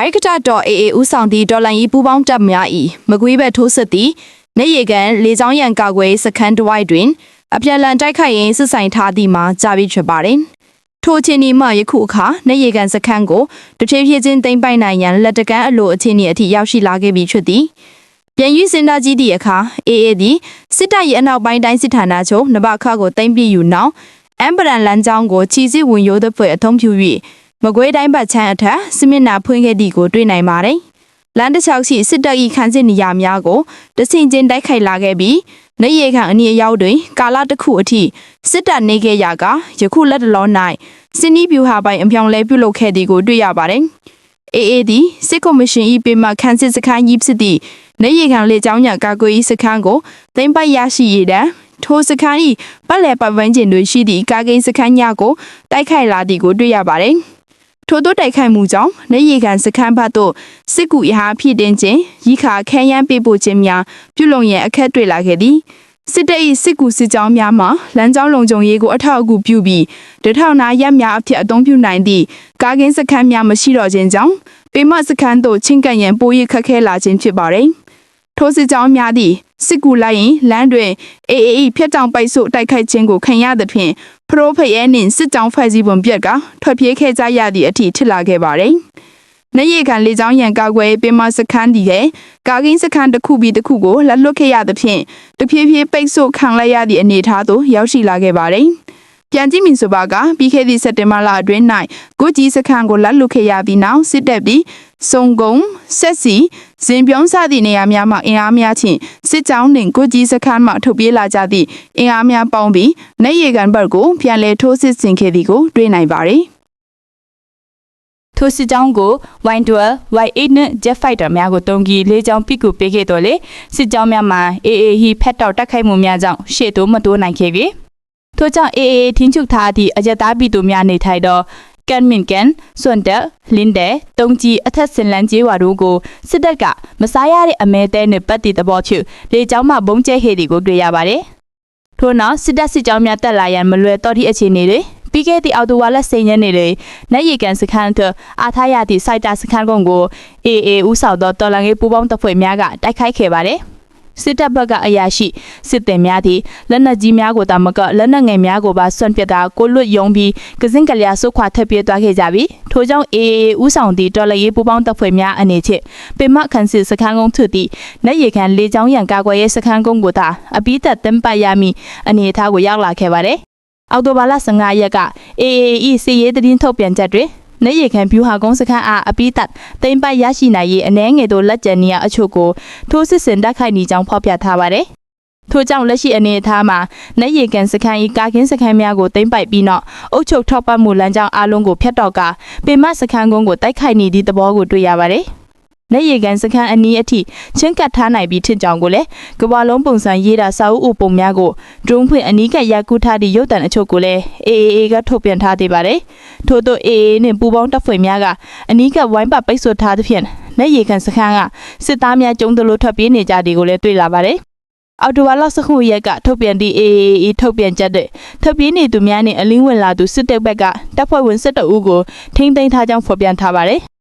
iCata.aa ဦးဆောင်သည့်ဒေါ်လန်ယီပူပေါင်းတပ်များ၏မကွေးဘက်ထိုးစစ်သည်နေရီကန်လေကြောင်းရန်ကာကွယ်စခန်းတစ်ဝိုက်တွင် အပြန်အလန်တိုက်ခိုက်ရင်းစစ်ဆိုင်ထားသည့်မှာကြာပြီးဖြစ်ပါတယ်။ထိုအခြေအနေမှယခုအခါနေရီကန်စခန်းကိုတဖြည်းဖြည်းချင်းသိမ်းပိုက်နိုင်ရန်လက်တကမ်းအလိုအခြေအနေအထိရောက်ရှိလာခဲ့ပြီဖြစ်သည်။ပြန်ယူစင်တာကြီးသည့်အခါ AA သည်စစ်တပ်၏အနောက်ပိုင်းတိုင်းစစ်ဌာနချုပ်နဘခကိုသိမ်းပြီးယူနောက်အမ်ဘရန်လန်ကြောင်းကိုချီစစ်ဝင်ရိုးသည်ဖွဲ့အထုံးဖြူ၍ မကွေးတိုင်းဘက်ချမ်းအထက်စမစ်နာဖွင့်ခဲ့သည့်ကိုတွေ့နိုင်ပါတယ်။လန်တချောက်ရှိစစ်တပ်၏ခန်းစစ်နေရာများကိုတဆင်ချင်းတိုက်ခိုက်လာခဲ့ပြီးနေရီခံအနီအရောက်တွင်ကာလတစ်ခုအထိစစ်တပ်နေခဲ့ရကယခုလက်တလော၌စင်နီးဗျူဟာပိုင်အပြောင်းလဲပြုလုပ်ခဲ့သည်ကိုတွေ့ရပါတယ်။ AA သည်စစ်ကော်မရှင်၏ပေမခန်းစစ်စခန်းကြီးဖြစ်သည့်နေရီခံလေကြောင်းရကာကွယ်ရေးစခန်းကိုသိမ်းပိုက်ရရှိရတဲ့ထိုစခန်း၏ပတ်လည်ပတ်ဝန်းကျင်တွင်ရှိသည့်ကာကိန်းစခန်းများကိုတိုက်ခိုက်လာသည်ကိုတွေ့ရပါတယ်။ ထို့သောတိုက်ခိုက်မှုကြောင့်နေရီခံစခန်းဘက်သို့စစ်ကူရဟာဖြစ်တင်ခြင်းရီခါခဲယမ်းပေးပို့ခြင်းများပြုလုပ်ရန်အခက်တွေ့လာခဲ့သည်စစ်တပ်၏စစ်ကူစစ်ကြောင်းများမှလမ်းကြောင်းလုံခြုံရေးကိုအထောက်အကူပြုပြီးတထောင်နာရပ်များအဖြစ်အသုံးပြုနိုင်သည့်ကာကင်းစခန်းများမရှိတော့ခြင်းကြောင့်ပေမစခန်းသို့ချင်းကပ်ရန်ပိုရခက်ခဲလာခြင်းဖြစ်ပါသည်ထိုစစ်ကြောင်းများသည့်စစ်ကူလိုက်ရင်လမ်းတွင် AAE ဖျက်တောင်ပိုက်ဆို့တိုက်ခိုက်ခြင်းကိုခံရသဖြင့် ဖရိုဖရဲနှင့်စစ်ကြောင်းဖွဲ့စည်းပုံပြက်ကထွက်ပြေးခဲ့ကြရသည့်အထိဖြစ်လာခဲ့ပါသည်။နေရီခံလေကြောင်းရန်ကာကွယ်ပင်မစခန်းဒီရဲ့ကာကင်းစခန်းတစ်ခုပြီးတစ်ခုကိုလက်လွတ်ခဲ့ရသဖြင့်တဖြည်းဖြည်းပိတ်ဆို့ခံလိုက်ရသည့်အနေအထားသို့ရောက်ရှိလာခဲ့ပါတယ်။ပြန်ကြည့်မင်ဆိုပါကပြီးခဲ့သည့်စက်တင်ဘာလအတွင်း၌ကိုကြီးစခန်းကိုလက်လွတ်ခဲ့ရပြီးနောက်စစ်တပ်ပြီး စုံကုံဆက်စီဇင်ပြုံးစသည့်နေရာများမှအင်အားများချင်းစစ်ကြောင်းနှင့်ကိုကြီးစခန်းမှထုတ်ပြေးလာကြသည့်အင်အားများပေါင်းပြီးနေရီကန်ဘက်ကိုပြန်လည်ထိုးစစ်ဆင်ခဲ့သည်ကိုတွေ့နိုင်ပါသည်ထိုစစ်ကြောင်းကို Y12 Y8 နဲ့ Jet Fighter များကိုတုံးပြီးလေးကြောင်းပိကူပေးခဲ့တော်လေစစ်ကြောင်းများမှာ AA ဟီဖက်တောက်တက်ခိုက်မှုများကြောင့်ရှေ့သို့မတိုးနိုင်ခဲ့ပြီထို့ကြောင့် AA ထင်းချုပ်ထားသည့်အကြက်သားပြည်သူများနေထိုင်သော ကန်မင်ကန်စွန်တက်လင်းတဲ့တုံးကြီးအထက်စင်လန်းကျေးဝါတို့ကိုစစ်တပ်ကမစားရတဲ့အမဲတဲနဲ့ပတ်တည်သဘောချူလေကြောင်းမှဘုံကျဲခဲ့သည်ကိုတွေ့ရပါတယ်ထို့နောက်စစ်တပ်စစ်ကြောင်းများတက်လာရန်မလွယ်တော့သည့်အခြေအနေတွေပြီးခဲ့သည့်အော်တိုဝါလက်စိန်ညနေတွေနိုင်ရီကန်စခန်းထအားထားရသည့်စိုက်တာစခန်းကုန်းကို AA ဦးဆောင်သောတော်လန်ရေးပူးပေါင်းတပ်ဖွဲ့များကတိုက်ခိုက်ခဲ့ပါတယ် စစ်တပ်ဘက်ကအရာရှိစစ်သည်များသည်လက်နက်ကြီးများကိုတာမကလက်နက်ငယ်များကိုပါဆွန့်ပစ်တာကိုလွတ်ယုံပြီးကစင်ကလျာဆုတ်ခွာထပ်ပြေးသွားခဲ့ကြပြီးထို့ကြောင့် AA ဦးဆောင်သည့်တော်လရေးပူးပေါင်းတပ်ဖွဲ့များအနေဖြင့်ပေမခန်စစ်စခန်းကုန်းထသည့်လက်ရည်ခံလေကြောင်းရန်ကာကွယ်ရေးစခန်းကုန်းကိုသာအပိသက်တင်ပတ်ရမည်အနေအထားကိုရောက်လာခဲ့ပါတယ်အောက်တိုဘာလ15ရက်က AAE စီရေးသတင်းထုတ်ပြန်ချက်တွင် နေရခံဖြူဟာကုန်းစခန်းအားအပိသက်တိမ့်ပတ်ရရှိနိုင်ရေးအနှဲငယ်တို့လက်ကျန်နေရအချို့ကိုထိုးစစ်ဆင်တိုက်ခိုက်နေကြောင်းဖော်ပြထားပါတယ်။ထို့ကြောင့်လက်ရှိအနေအထားမှာနေရကန်စခန်း၏ကာကင်းစခန်းများကိုတိမ့်ပိုက်ပြီးနောက်အုပ်ချုပ်ထောက်ပံ့မှုလမ်းကြောင်းအလုံးကိုဖျက်တော့ကပေမစခန်းကုန်းကိုတိုက်ခိုက်နေသည့်သဘောကိုတွေ့ရပါတယ်။ နေရကန်စခန်းအနီးအထိချင်းကပ်ထားနိုင်ပြီးထင်ကြောင်ကိုလည်းကဘာလုံးပုံစံရေးတာစာအုပ်အုပ်ပုံများကိုဒရုန်းဖွင့်အနီးကပ်ရိုက်ကူးထားသည့်ရုပ်တံအချို့ကိုလည်း AAA ကထုတ်ပြန်ထားသေးပါတယ်။ထို့သော AA နှင့်ပူးပေါင်းတပ်ဖွဲ့များကအနီးကပ်ဝိုင်းပတ်ပိတ်ဆို့ထားသဖြင့်နေရကန်စခန်းကစစ်သားများကျုံတလို့ထွက်ပြေးနေကြသည်ကိုလည်းတွေ့လာပါတယ်။အော်တိုဝါလာစခုရက်ကထုတ်ပြန်သည့် AAA ထုတ်ပြန်ချက်တဲ့ထပ်ပြေးနေသူများနဲ့အလင်းဝင်လာသူစစ်တပ်ဘက်ကတပ်ဖွဲ့ဝင်စစ်တအုပ်ကိုထိမ့်သိမ်းထားကြောင်းဖော်ပြထားပါတယ်။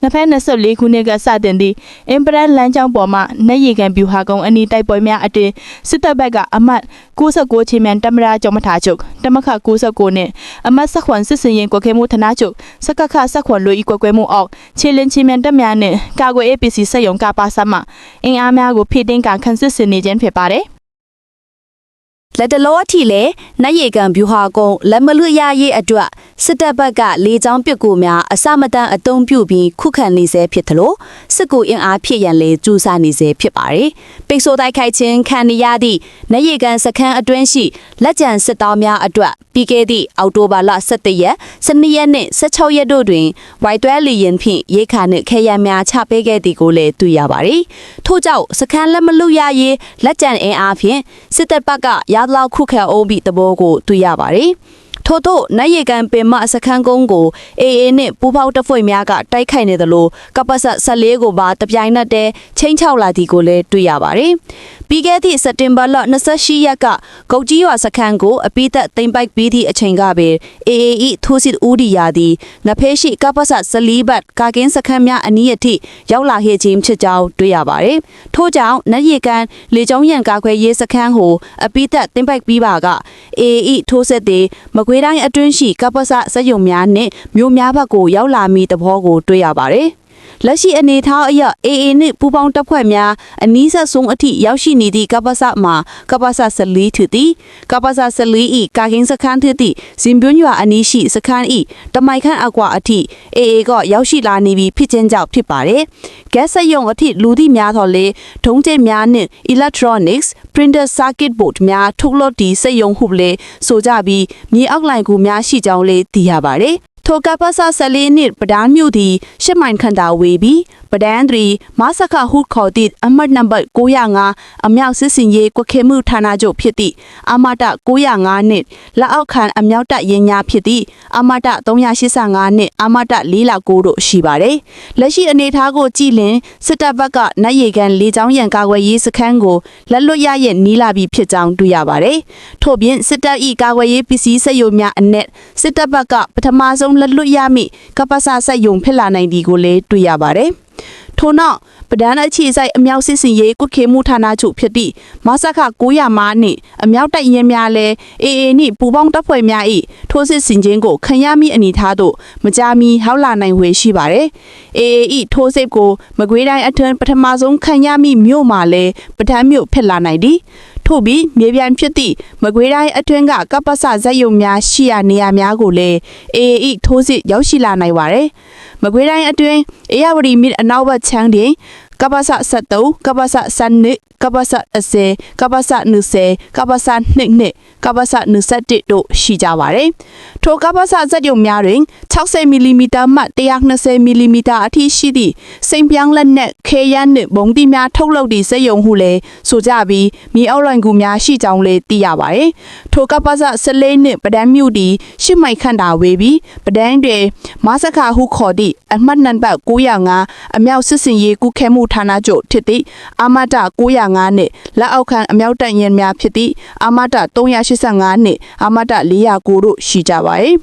နှစ်ဖက်24ခုနှစ်ကစတင်သည့်အင်ပရက်လမ်းကြောင်းပေါ်မှနေရီကန်ဗျူဟာကုန်းအနီးတိုက်ပွဲများအတွင်စစ်တပ်ဘက်ကအမတ်69ချင်းမြန်တမရာကျော်မထာချုပ်တမခ69နဲ့အမတ်ဆက်ခွန်စစ်စင်ရင်ကွက်ခဲမှုဌာနချုပ်စကခဆက်ခွန်လူဤကွက်ကွဲမှုအောက်ခြေလင်းချင်းမြန်တက်များနဲ့ကာကွယ် APC စက်ယုံကပါဆတ်မှအင်အားများကိုဖိတင်းကခန့်စစ်စင်နေခြင်းဖြစ်ပါတယ် လက်တလောအထိလည်းနတ်ရီကန်ဗျူဟာကုန်းလက်မလွတ်ရရေးအတွက်စစ်တပ်ဘက်ကလေကြောင်းပစ်ကူများအစမတန်အုံပြုပြီးခုခံနေစေဖြစ်သလိုစစ်ကူအင်အားဖြစ်ရန်လည်းကြိုးစားနေစေဖြစ်ပါတယ်။ပိတ်ဆို့တိုက်ခိုက်ခြင်းခံနေရသည့်နတ်ရီကန်စခန်းအတွင်းရှိလက်ကျန်စစ်သားများအတွက်ပြီးခဲ့သည့်အောက်တိုဘာလ17ရက်12ရက်နှင့်16ရက်တို့တွင်ဝိုက်တွဲလီရင်ဖြင့်ရိခါနှင့်ခဲယမ်းများချပေးခဲ့သည်ကိုလည်းတွေ့ရပါတယ်။ထို့ကြောင့်စခန်းလက်မလွတ်ရရေးလက်ကျန်အင်အားဖြင့်စစ်တပ်ဘက်ကရသလောက်ခုခံအောင်ပြီးသဘောကိုတွေ့ရပါတယ်။ ထိုထို့သို့နတ်ရေကန်ပင်မစခန်းကုန်းကို AA နှင့်ပူးပေါင်းတပ်ဖွဲ့များကတိုက်ခိုက်နေသလိုကပ္ပစ14ကိုပါတပြိုင်နက်တည်းချင်းချောက်လာသည်ကိုလည်းတွေ့ရပါတယ်။ပြီးခဲ့သည့်စက်တင်ဘာလ28ရက်ကဂုတ်ကြီးရွာစခန်းကိုအပိသက်သိမ်းပိုက်ပြီးသည့်အချိန်ကပင် AA ၏ထိုးစစ်ဦးဒီယာသည်ငဖဲရှိကပ္ပစ14ဘတ်ကာကင်းစခန်းများအနီးအထိရောက်လာခဲ့ခြင်းဖြစ်ကြောင်းတွေ့ရပါတယ်။ထို့ကြောင့်နတ်ရေကန်လေကြောင်းရန်ကာခွဲရေးစခန်းကိုအပိသက်သိမ်းပိုက်ပြီးပါက AA ထိုးစစ်သည်မကွေးတိုင်းအတွင်းရှိကပ္ပစစက်ယုံများနှင့်မြို့များဘက်ကိုရောက်လာမည့်သဘောကိုတွေ့ရပါတယ်။ လက်ရှိအနေအထားအရ AA နှင့်ပူးပေါင်းတပ်ဖွဲ့များအနီးဆက်ဆုံးအထိရောက်ရှိနေသည့်ကပ္ပစမှာကပ္ပစ14ထူသည်ကပ္ပစ14ဤကာကင်းစခန်းထသည့်ဇင်ပြွန်းရွာအနီးရှိစခန်းဤတမိုင်ခန့်အကွာအထိ AA ကရောက်ရှိလာနေပြီဖြစ်ခြင်းကြောင့်ဖြစ်ပါတယ်။ဂက်ဆက်ယုံအထိလူသည့်များသောလေဒုံးကျဲများနှင့် electronics printer circuit board များထုတ်လုပ်သည့်စက်ယုံဟုလေဆိုကြပြီးမြေအောက်လိုင်ကူများရှိကြောင်းလေသိရပါတယ်။ ထိုကပ္ပစ14နှစ်ပဒန်းမြို့သည်ရှစ်မိုင်ခန့်သာဝေပြီးပဒန်းသည်မဆခဟုခေါ်သည့်အမှတ်နံပါတ်905အမြောက်စစ်စင်ရေးကွက်ခေမှုဌာနချုပ်ဖြစ်သည့်အမတ905နှစ်လက်အောက်ခံအမြောက်တပ်ရင်ညာဖြစ်သည့်အမတ385နှစ်အမတ4လ9တို့ရှိပါတယ်။လက်ရှိအနေအထားကိုကြည့်လင်စစ်တပ်ဘက်ကနတ်ရေကန်လေကြောင်းရန်ကာကွယ်ရေးစခန်းကိုလက်လွတ်ရရဲ့နီးလာပြီးဖြစ်ကြောင်းတွေ့ရပါတယ်။ထို့ပြင်စစ်တပ်၏ကာကွယ်ရေးပစ္စည်းစက်ရုံများအနက်စစ်တပ်ဘက်ကပထမဆုံးလက်လွတ်ရမည့်ကပ္ပစစက်ရုံဖြစ်လာနိုင်သည်ကိုလည်းတွေ့ရပါတယ်။ထို့နောက်ပဒန်းအခြေဆိုင်အမြောက်စစ်စင်ရေးကုခေမှုဌာနချုပ်ဖြစ်သည့်မဆခ900မားနှင့်အမြောက်တိုက်ရင်များလဲအေအေနှင့်ပူပေါင်းတပ်ဖွဲ့များ၏ထိုးစစ်ဆင်ခြင်းကိုခံရမည့်အနေအထားသို့မကြာမီဟောက်လာနိုင်ဝေရှိပါသည်အေအေ၏ထိုးစစ်ကိုမကွေးတိုင်းအတွင်းပထမဆုံးခံရမည့်မြို့မှာလဲပဒန်းမြို့ဖြစ်လာနိုင်သည် ထို့ပြီးမြေပြိုင်ဖြစ်သည့်မကွေးတိုင်းအတွင်းကကပ္ပစဇက်ယုံများရှိရာနေရာများကိုလည်းအေအေထိုးစစ်ရောက်ရှိလာနိုင်ပါတယ်။မကွေးတိုင်းအတွင်းအေရဝတီမြစ်အနောက်ဘက်ခြမ်းတွင်ကပ္ပစ73ကပ္ပစ72 ကပ္ပစ10ကပ္ပစ20ကပ္ပစ22ကပ္ပစ21တို့ရှိကြပါတယ်။ထိုကပ္ပစဇက်ယုံများတွင်60မီလီမီတာမှ120မီလီမီတာအထိရှိသည့်စိန်ပြောင်းလက်နက်ခဲယမ်းနှင့်ဘုံတိများထုတ်လုပ်သည့်စက်ယုံဟုလည်းဆိုကြပြီးမြေအောက်လွင်ကူများရှိကြောင်းလည်းသိရပါတယ်။ထိုကပ္ပစ14နှင့်ပဒန်းမြို့သည်ရှစ်မိုင်ခန့်သာဝေပြီးပဒန်းတွင်မဆခဟုခေါ်သည့်အမှတ်နံပါတ်905အမြောက်စစ်စင်ရေးကုခဲမှုဌာနချုပ်ဖြစ်သည့်အာမတ905နှင့်လက်အောက်ခံအမြောက်တပ်ရင်များဖြစ်သည့်အာမတ385နှင့်အာမတ409တို့ရှိကြပါသည်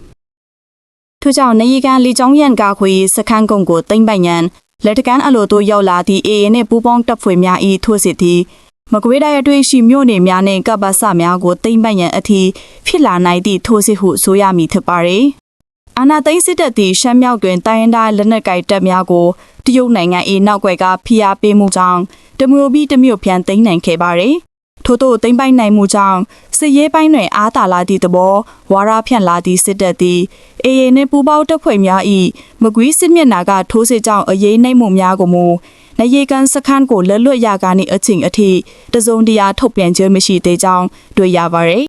ထို့ကြောင့်နေရီကန်လေကြောင်းရန်ကာခွေစခန်းကုန်းကိုတိမ့်ပိုင်ရန်လက်တကန်အလိုတို့ရောက်လာသည့် AA နှင့်ပူးပေါင်းတပ်ဖွဲ့များ၏ထိုးစစ်သည်မကွေးတိုင်းအတွင်းရှိမြို့နယ်များနှင့်ကပ္ပစများကိုတိမ့်ပိုင်ရန်အထိဖြစ်လာနိုင်သည့်ထိုးစစ်ဟုဆိုရမည်ဖြစ်ပါသည်အာနာသိန်းစစ်တပ်သည်ရှမ်းမြောက်တွင်တိုင်းရင်းသားလက်နက်ကိုင်တပ်များကိုတရုတ်နိုင်ငံ၏နောက်ွယ်ကဖိအားပေးမှုကြောင့် တမျိုးပြီးတမျိုးပြန်သိမ်းနိုင်ခဲ့ပါသည်ထို့သောသိမ့်ပိုက်နိုင်မှုကြောင့်စစ်ရေးပိုင်းတွင်အားသာလာသည့်သဘောဝါရဖြန့်လာသည့်စစ်တပ်သည်အေအေနှင့်ပူပေါင်းတပ်ဖွဲ့များ၏မကွီးစစ်မျက်နှာကထိုးစစ်ကြောင့်အရေးနှိမ့်မှုများကိုမူနရေကန်စခန်းကိုလက်လွတ်ရကားနှင့်အချိန်အထိတစုံတရာထုတ်ပြန်ခြင်းမရှိသေးကြောင်းတွေ့ရပါသည်